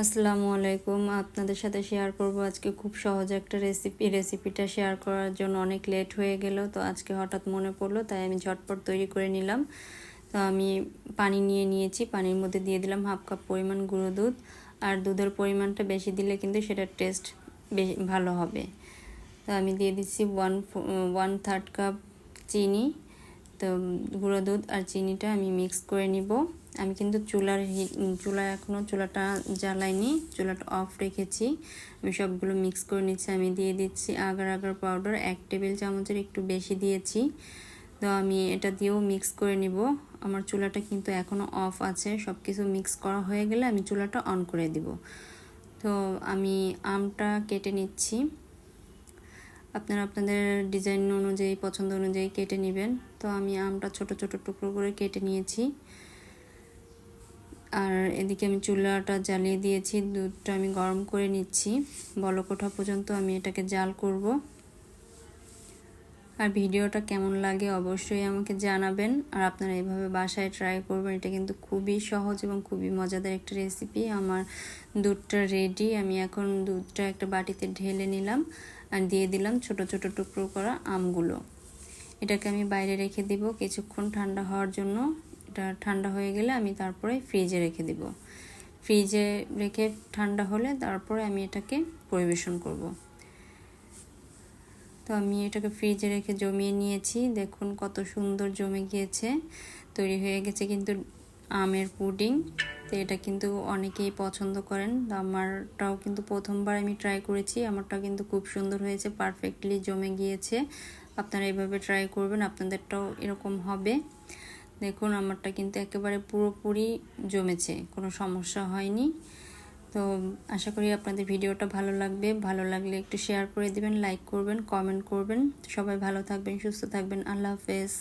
আসসালামু আলাইকুম। আপনাদের সাথে শেয়ার করব আজকে খুব সহজ একটা রেসিপি রেসিপিটা শেয়ার করার জন্য অনেক লেট হয়ে গেল, তো আজকে হঠাৎ মনে পড়ল, তাই আমি ঝটপট তৈরি করে নিলাম। তো আমি পানি নিয়ে নিয়েছি, পানির মধ্যে দিয়ে দিলাম হাফ কাপ পরিমাণ গুঁড়ো দুধ, আর দুধের পরিমাণটা বেশি দিলে কিন্তু সেটার টেস্ট বেশি ভালো হবে। তো আমি দিয়ে দিচ্ছি ওয়ান ওয়ান থার্ড কাপ চিনি। তো গুঁড়ো দুধ আর চিনিটা আমি মিক্স করে নিব। আমি কিন্তু চুলার চুলা এখনও চুলাটা জ্বালাইনি, চুলাটা অফ রেখেছি। আমি সবগুলো মিক্স করে নিচ্ছি, আমি দিয়ে দিচ্ছি আগার আগার পাউডার এক টেবিল চামচের একটু বেশি দিয়েছি। তো আমি এটা দিয়েও মিক্স করে নিব। আমার চুলাটা কিন্তু এখনও অফ আছে সব কিছু মিক্স করা হয়ে গেলে আমি চুলাটা অন করে দিব। তো আমি আমটা কেটে নিচ্ছি। আপনারা আপনাদের ডিজাইন অনুযায়ী, পছন্দ অনুযায়ী কেটে নেবেন। তো আমি আমটা ছোট ছোট টুকরো করে কেটে নিয়েছি। আর এদিকে আমি চুলাটা জ্বালিয়ে দিয়েছি, দুধটা আমি গরম করে নিচ্ছি। বলক ওঠা পর্যন্ত আমি এটাকে জাল করব। আর ভিডিওটা কেমন লাগে অবশ্যই আমাকে জানাবেন। আর আপনারা এভাবে বাসায় ট্রাই করবেন, এটা কিন্তু খুবই সহজ এবং খুবই মজাদার একটা রেসিপি আমার দুধটা রেডি আমি এখন দুধটা একটা বাটিতে ঢেলে নিলাম আর দিয়ে দিলাম ছোট ছোট টুকরো করা আমগুলো। এটাকে আমি বাইরে রেখে দিব কিছুক্ষণ ঠান্ডা হওয়ার জন্য। এটা ঠান্ডা হয়ে গেলে আমি তারপরে ফ্রিজে রেখে দিব। ফ্রিজে রেখে ঠান্ডা হলে তারপরে আমি এটাকে পরিবেশন করব। তো আমি এটাকে ফ্রিজে রেখে জমিয়ে নিয়েছি। দেখুন কত সুন্দর জমে গিয়েছে। তৈরি হয়ে গেছে কিন্তু আমের পুডিং। তো এটা কিন্তু অনেকেই পছন্দ করেন। আমারটাও কিন্তু প্রথমবার আমি ট্রাই করেছি। আমারটাও কিন্তু খুব সুন্দর হয়েছে পারফেক্টলি জমে গিয়েছে। আপনারা এভাবে ট্রাই করবেন, আপনাদেরটাও এরকম হবে। দেখুন, আমারটা কিন্তু একেবারে পুরোপুরি জমেছে, কোনো সমস্যা হয়নি। তো আশা করি আপনাদের ভিডিওটা ভালো লাগবে। ভালো লাগলে একটু শেয়ার করে দেবেন লাইক করবেন কমেন্ট করবেন। সবাই ভালো থাকবেন, সুস্থ থাকবেন। আল্লাহ হাফেজ।